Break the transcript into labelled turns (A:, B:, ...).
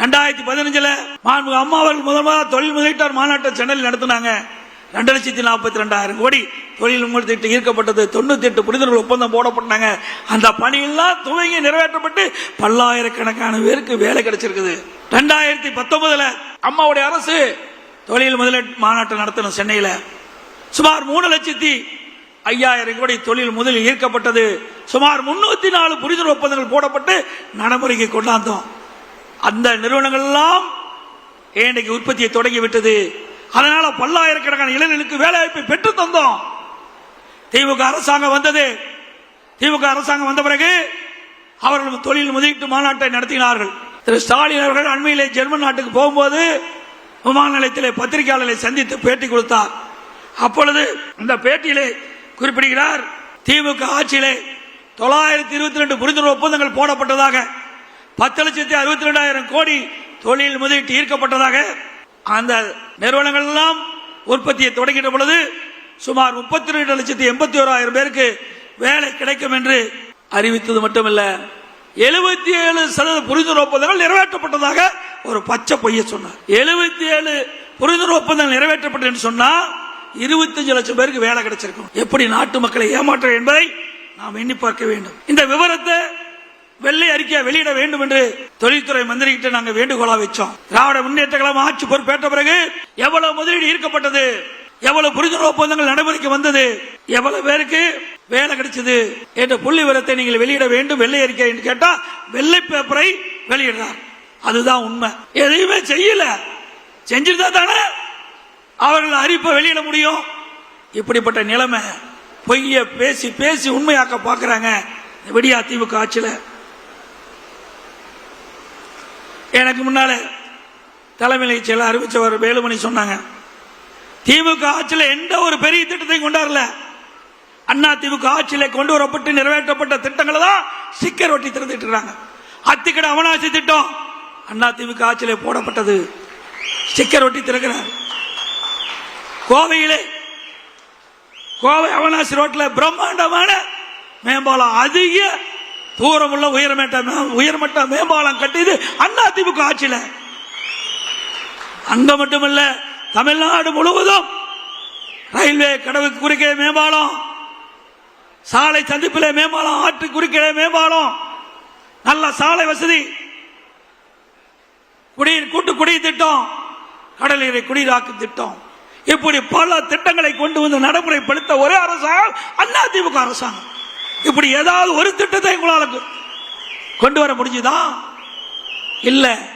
A: ரெண்டாயிரத்தி பதினஞ்சுல மாண்புமிகு அம்மா அவர்கள் முதல் முதல் தொழில் முதலீட்டார் மாநாட்டை சென்னையில் நடத்தினாங்க. ரெண்டு லட்சத்தி நாற்பத்தி ரெண்டாயிரம் கோடி தொழில் முதலீட்டு ஈர்க்கப்பட்டது. தொண்ணூத்தி எட்டு புரிதல் ஒப்பந்தம் போடப்பட்டாங்க அந்த பணியெல்லாம் துவங்கி நிறைவேற்றப்பட்டு பல்லாயிரக்கணக்கான பேருக்கு வேலை கிடைச்சிருக்குது. ரெண்டாயிரத்தி பத்தொன்பதுல அம்மாவுடைய அரசு தொழில் முதலீட்டு மாநாட்டை நடத்தணும் சென்னையில சுமார் மூணு லட்சத்தி ஐயாயிரம் கோடி தொழில் முதலில் ஈர்க்கப்பட்டது. சுமார் முன்னூத்தி நாலு புரிதல் ஒப்பந்தங்கள் போடப்பட்டு நடைமுறைக்கு கொண்டாந்தோம். அந்த நிறுவனங்கள் எல்லாம் இன்றைக்கு உற்பத்தியை தொடங்கி விட்டது அதனால பல்லாயிரக்கணக்கான இளைஞர்களுக்கு வேலை வாய்ப்பை பெற்று தந்தோம். திமுக அரசாங்கம் வந்தது. திமுக அரசாங்கம் வந்த பிறகு அவர்கள் தொழில் முதலீட்டு மாநாட்டை நடத்தினார்கள். திரு ஸ்டாலின் அவர்கள் அண்மையிலே ஜெர்மன் நாட்டுக்கு போகும்போது விமான நிலையத்திலே பத்திரிகையாளர்களை சந்தித்து பேட்டி கொடுத்தார். அப்பொழுது இந்த பேட்டியிலே குறிப்பிடுகிறார் திமுக ஆட்சியிலே தொள்ளாயிரத்தி இருபத்தி ரெண்டு புரிந்துணர்வு பத்து லட்சத்தி அறுபத்தி ரெண்டாயிரம் கோடி தொழில் முதலீட்டு ஈர்க்கப்பட்டதாக அந்த நிறுவனங்கள் எல்லாம் உற்பத்தியை தொடங்கிட்ட பொழுது சுமார் முப்பத்தி ரெண்டு லட்சத்தி எண்பத்தி ஓராயிரம் பேருக்கு வேலை கிடைக்கும் என்று அறிவித்தது மட்டுமல்ல எழுபத்தி ஏழு சதவீத புரிந்துணர்வு ஒப்பந்தங்கள் நிறைவேற்றப்பட்டதாக ஒரு பச்சை பொய்ய சொன்னார். எழுபத்தி ஏழு புரிந்துணர்வு ஒப்பந்தங்கள் நிறைவேற்றப்பட்டது சொன்னால் இருபத்தஞ்சு லட்சம் பேருக்கு வேலை கிடைச்சிருக்கும். எப்படி நாட்டு மக்களை ஏமாற்ற என்பதை நாம் எண்ணி பார்க்க வேண்டும். இந்த விவரத்தை வெள்ளை அறிக்கை வெளியிட வேண்டும் என்று தொழில்துறை மந்திரி கிட்ட நாங்க வேண்டுகோளா வச்சோம். திராவிட முன்னேற்ற கழகம் ஆட்சி பொறுப்பேற்ற பிறகு எவ்வளவு முதலீடு ஈர்க்கப்பட்டது? எவ்வளவு புரிந்துணர்வு ஒப்பந்தங்கள் நடைமுறைக்கு வந்தது? எவ்வளவு பேருக்கு வேலை கிடைச்சது? என்ற புள்ளி விவரத்தை நீங்கள் வெளியிட வேண்டும் வெள்ளை அறிக்கை என்று கேட்டா வெள்ளை பேப்பரை வெளியிடுறார். அதுதான் உண்மை. எதையுமே செய்யல. செஞ்சிருந்தா தானே அவர்கள் அறிப்பை வெளியிட முடியும். இப்படிப்பட்ட நிலைமை பொய்ய பேசி பேசி உண்மையாக்க பாக்குறாங்க விடியா திமுக ஆட்சியில. எனக்கு முன்னால தலைமையில செயலர் அறிவிச்சவர் வேலுமணி சொன்னாங்க திமுக ஆட்சியில் எந்த ஒரு பெரிய திட்டத்தையும் கொண்டாடல. அண்ணா திமுக ஆட்சியில் கொண்டு வரப்பட்டு நிறைவேற்றப்பட்ட திட்டங்களை தான் ஸ்டிக்கர் ஒட்டி திறந்துட்டு இருக்காங்க. அத்திக்கடை அவனாசி திட்டம் அண்ணா திமுக ஆட்சியில் போடப்பட்டது. ஸ்டிக்கர் ஒட்டி திறக்கிறார். கோவையிலே கோவை அவனாசி ரோட்டில் பிரம்மாண்டமான மேம்பாலம் அதிக தூரமுள்ள உயர்மட்ட உயர்மட்ட மேம்பாலம் கட்டியது அண்ணா திமுக ஆட்சியில. அங்க மட்டுமல்ல தமிழ்நாடு முழுவதும் ரயில்வே கடவு குறுக்கே மேம்பாலம் சாலை சந்திப்பிலே மேம்பாலம் ஆற்று குறுக்கே மேம்பாலம் நல்ல சாலை வசதி குடிநீர் கூட்டு குடிநீர் திட்டம் கடலீரை குடிநீராக்கும் திட்டம். இப்படி பல திட்டங்களை கொண்டு வந்து நடைமுறைப்படுத்த ஒரே அரசாங்கம் அண்ணா அரசாங்கம். இப்படி ஏதாவது ஒரு திட்டத்தை உங்களால் கொண்டு வர முடிஞ்சுதா? இல்லை.